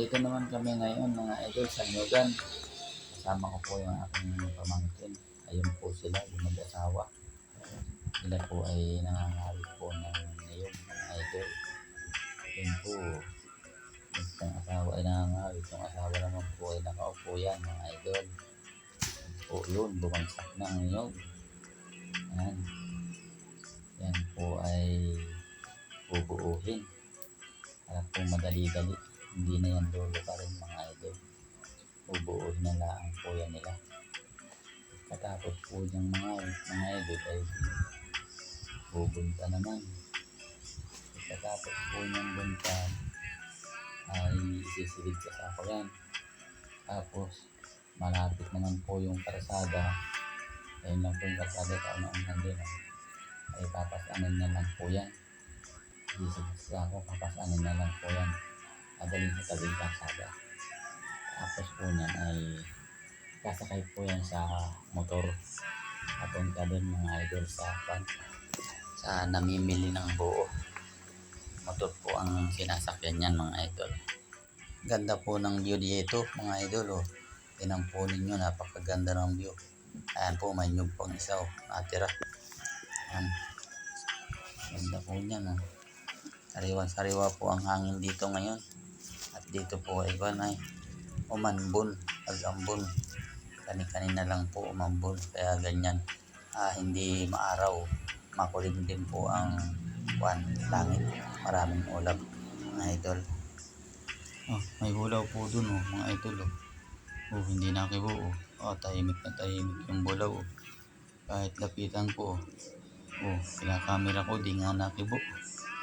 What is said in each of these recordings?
Nandito naman kami ngayon mga idol sa Nyugan. Kasama ko po yung aking pamangkin. Ayun po sila, yung mag-asawa. Sila po ay nangangawit po ng niyog mga idol. Yun po, yung asawa ay nangangawit. Yung asawa naman po ay nakaupo yan mga idol. Yun po yun, bumagsak na ang niyog. Yan. Yan po ay bubuuhin. Para po madali-dali. Hindi na yan lolo pa rin mga idol. Bubuuhin na lang po yan nila. Katapos po yung mga, mga idol ay bubunta naman. Katapos po niyang bunta ay isisilid sa sako yan. Tapos malapit naman po yung karsada. Ayun lang po yung karsada kaunang din. Ay papasanin na lang po yan. Isisilid sa sako, papasanin na lang po yan madaling sa tabing kalsada. Tapos po niyan ay kasakay po yan sa motor papunta doon mga idol sa pan sa namimili ng buo. Motor po ang sinasakyan niyan mga idol. Ganda po ng view dito mga idol oh. Tinan po napakaganda ng view. Ayan po may nyug pang isa oh. Natira. Ayan. Ganda po niyan oh. Sariwa-sariwa po ang hangin dito ngayon dito po ay ba ay umambon agambon kani-kanina lang po umambon kaya ganyan. Ah, hindi maaraw. Makulim din po ang kwan langit. Maraming ulap mga idol. Oh, may bulaw po dun oh, mga idol oh. oh hindi nakibo oh. oh tahimik na tahimik yung bulaw oh. kahit lapitan ko oh. oh kinakamera ko di nga nakibo.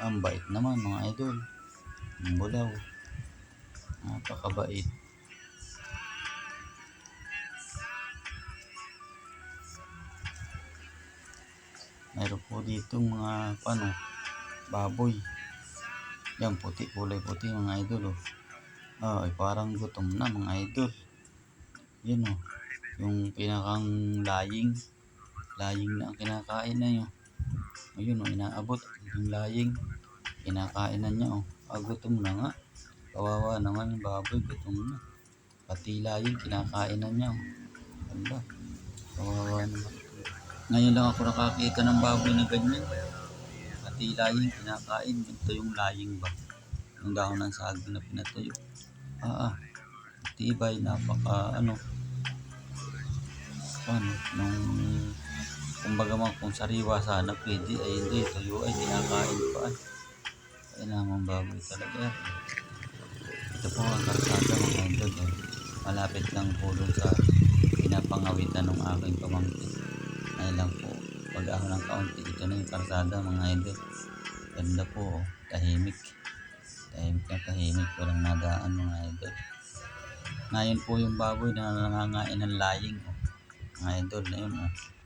Ang bait naman mga idol. Ang bulaw Napakabait. Meron po dito mga paano, baboy. Yan puti, kulay puti mga idol oh. Ay parang gutom na mga idol. Yan oh. Yung pinakang laying. Laying na kinakain na yun. Ayun oh, inaabot. Yung laying. Kinakain na niya oh. Ah, gutom na nga. Kawawa naman yung baboy, gutom na. Pati layin, kinakain na niya. Ala, kawawa naman. Ngayon lang ako nakakita ng baboy na ganyan. Pati layin, kinakain. Ito yung laying ba? Yung dahon ng saging na pinatuyo. Ah, ah. Tibay, napaka, ano, ano, nung, kumbaga mga kung sariwa sana pwede, ay hindi, tuyo ay kinakain pa. Ay, kailangan baboy talaga. Ito po ang karsada mga idol. Eh. Malapit lang po sa pinapangawitan ng aking pamangkin. Ay lang po. Pag ako ng kaunti, ito na yung karsada mga idol. Ganda po. Oh. Tahimik. Tahimik na tahimik. Walang nadaan mga idol. Ngayon po yung baboy na nangangain ng laying. Oh. Mga idol na yun. Oh.